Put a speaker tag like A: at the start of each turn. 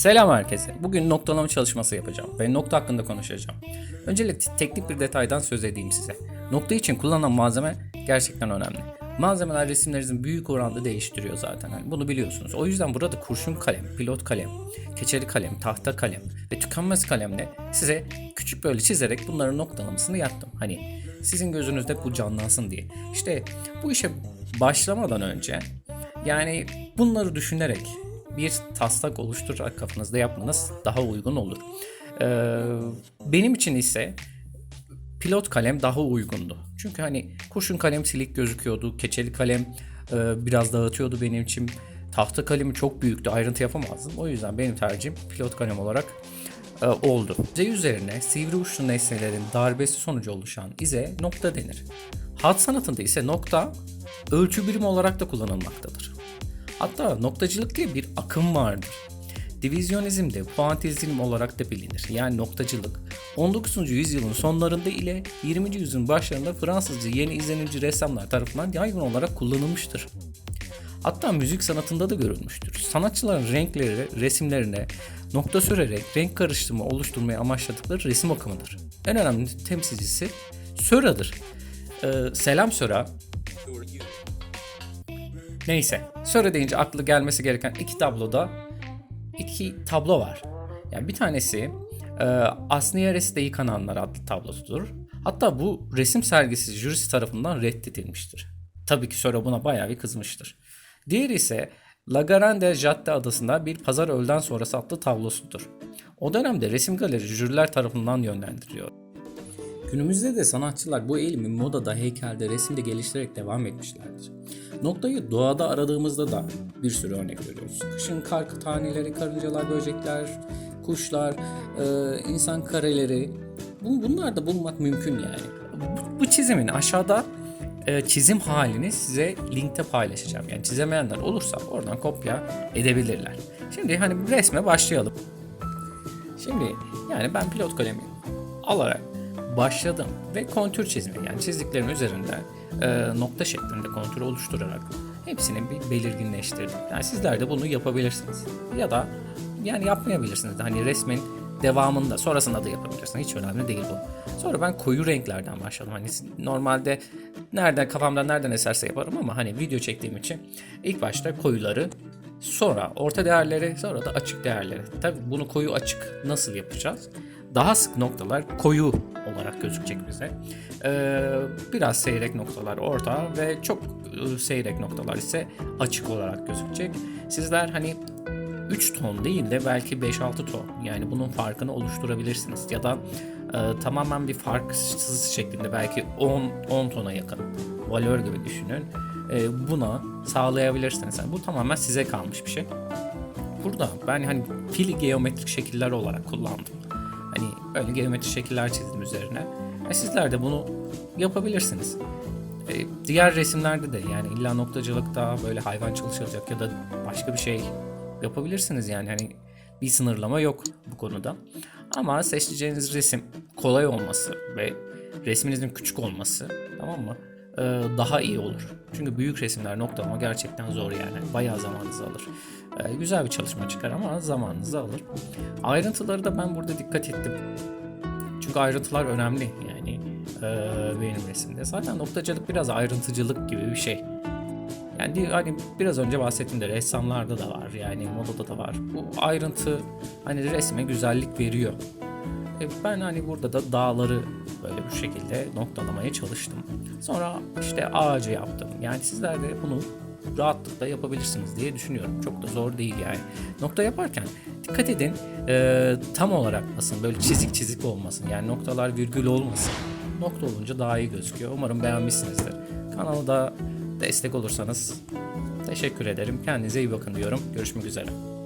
A: Selam herkese. Bugün noktalama çalışması yapacağım ve nokta hakkında konuşacağım. Öncelikle teknik bir detaydan söz edeyim size. Nokta için kullanılan malzeme gerçekten önemli. Malzemeler resimlerinizin büyük oranda değiştiriyor zaten. Hani bunu biliyorsunuz. O yüzden burada kurşun kalem, pilot kalem, keçeli kalem, tahta kalem ve tükenmez kalemle size küçük böyle çizerek bunların noktalamasını yaptım. Hani sizin gözünüzde bu canlansın diye. İşte bu işe başlamadan önce yani bunları düşünerek bir taslak oluşturarak kafanızda yapmanız daha uygun olur. Ee, benim için ise pilot kalem daha uygundu. Çünkü hani kurşun kalem silik gözüküyordu. Keçeli kalem e, biraz dağıtıyordu benim için. Tahta kalemi çok büyüktü. Ayrıntı yapamazdım. O yüzden benim tercihim pilot kalem olarak e, oldu. Yüzey üzerine sivri uçlu nesnelerin darbesi sonucu oluşan ize nokta denir. Hat sanatında ise nokta ölçü birimi olarak da kullanılmaktadır. Hatta noktacılık diye bir akım vardır. Divizyonizm de puantizm olarak da bilinir. Yani noktacılık 19. yüzyılın sonlarında ile 20. yüzyılın başlarında Fransızca yeni izlenimci ressamlar tarafından yaygın olarak kullanılmıştır. Hatta müzik sanatında da görülmüştür. Sanatçıların renkleri resimlerine nokta sürerek renk karıştırma oluşturmayı amaçladıkları resim akımıdır. En önemli temsilcisi Söra'dır. Ee, selam Söra. Neyse. Söre deyince aklı gelmesi gereken iki tabloda iki tablo var. Yani bir tanesi e, Asniyeres de Yıkananlar adlı tablosudur. Hatta bu resim sergisi jürisi tarafından reddedilmiştir. Tabii ki Söre buna bayağı bir kızmıştır. Diğeri ise La Grande Jatte adasında bir pazar öğleden sonrası adlı tablosudur. O dönemde resim galeri jüriler tarafından yönlendiriliyor. Günümüzde de sanatçılar bu eğilimi modada, heykelde, resimde geliştirerek devam etmişlerdir. Noktayı doğada aradığımızda da bir sürü örnek görüyoruz. Kışın kar taneleri, karıncalar, böcekler, kuşlar, e, insan kareleri. Bu, bunlar da bulmak mümkün yani. Bu, çizimin aşağıda e, çizim halini size linkte paylaşacağım. Yani çizemeyenler olursa oradan kopya edebilirler. Şimdi hani resme başlayalım. Şimdi yani ben pilot kalemi alarak başladım ve kontür çizimi yani çizdiklerim üzerinde e, nokta şeklinde kontür oluşturarak hepsini bir belirginleştirdim. Yani sizler de bunu yapabilirsiniz. Ya da yani yapmayabilirsiniz de hani resmin devamında sonrasında da yapabilirsiniz. Hiç önemli değil bu. Sonra ben koyu renklerden başladım. Hani normalde nereden kafamdan nereden eserse yaparım ama hani video çektiğim için ilk başta koyuları sonra orta değerleri sonra da açık değerleri. Tabii bunu koyu açık nasıl yapacağız? Daha sık noktalar koyu olarak gözükecek bize. Ee, biraz seyrek noktalar orta ve çok e, seyrek noktalar ise açık olarak gözükecek. Sizler hani 3 ton değil de belki 5-6 ton yani bunun farkını oluşturabilirsiniz ya da e, tamamen bir farksız şeklinde belki 10 10 tona yakın valör gibi düşünün. E, buna sağlayabilirsiniz. Yani bu tamamen size kalmış bir şey. Burada ben hani fil geometrik şekiller olarak kullandım. Hani öyle geometrik şekiller çizdim üzerine. E, sizler de bunu yapabilirsiniz. E, diğer resimlerde de yani illa noktacılıkta böyle hayvan çalışacak ya da başka bir şey yapabilirsiniz yani hani bir sınırlama yok bu konuda. Ama seçeceğiniz resim kolay olması ve resminizin küçük olması tamam mı? Ee, daha iyi olur. Çünkü büyük resimler noktalama gerçekten zor yani. Bayağı zamanınızı alır. Ee, güzel bir çalışma çıkar ama zamanınızı alır. Ayrıntıları da ben burada dikkat ettim. Çünkü ayrıntılar önemli yani ee, benim resimde. Zaten noktacılık biraz ayrıntıcılık gibi bir şey. Yani hani biraz önce bahsettiğimde ressamlarda da var yani modada da var. Bu ayrıntı hani resme güzellik veriyor. E ben hani burada da dağları böyle bu şekilde noktalamaya çalıştım. Sonra işte ağacı yaptım. Yani sizler de bunu rahatlıkla yapabilirsiniz diye düşünüyorum. Çok da zor değil yani. Nokta yaparken dikkat edin e, tam olarak basın böyle çizik çizik olmasın. Yani noktalar virgül olmasın. Nokta olunca daha iyi gözüküyor. Umarım beğenmişsinizdir. Kanalı da destek olursanız teşekkür ederim. Kendinize iyi bakın diyorum. Görüşmek üzere.